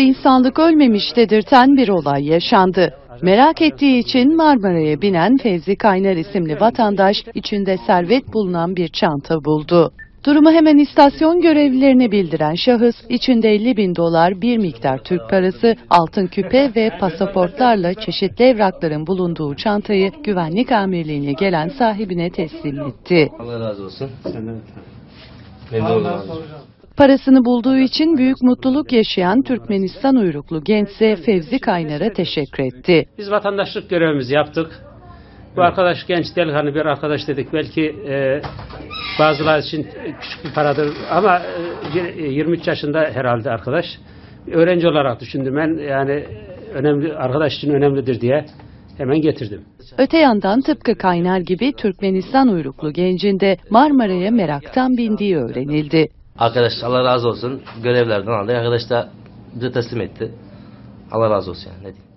İnsanlık ölmemiş dedirten bir olay yaşandı. Merak ettiği için Marmara'ya binen Fevzi Kaynar isimli vatandaş içinde servet bulunan bir çanta buldu. Durumu hemen istasyon görevlilerine bildiren şahıs içinde 50 bin dolar bir miktar Türk parası, altın küpe ve pasaportlarla çeşitli evrakların bulunduğu çantayı güvenlik amirliğine gelen sahibine teslim etti. Allah razı olsun. Senden Memnun oldum. Parasını bulduğu için büyük mutluluk yaşayan Türkmenistan uyruklu gençse Fevzi Kaynar'a teşekkür etti. Biz vatandaşlık görevimizi yaptık. Bu arkadaş genç delikanlı bir arkadaş dedik. Belki e, bazılar için küçük bir paradır ama e, 23 yaşında herhalde arkadaş. Öğrenci olarak düşündüm ben yani önemli arkadaş için önemlidir diye hemen getirdim. Öte yandan tıpkı Kaynar gibi Türkmenistan uyruklu gencin de Marmara'ya meraktan bindiği öğrenildi. Arkadaş Allah razı olsun. Görevlerden aldı. Arkadaş da bize teslim etti. Allah razı olsun yani. Ne diyeyim.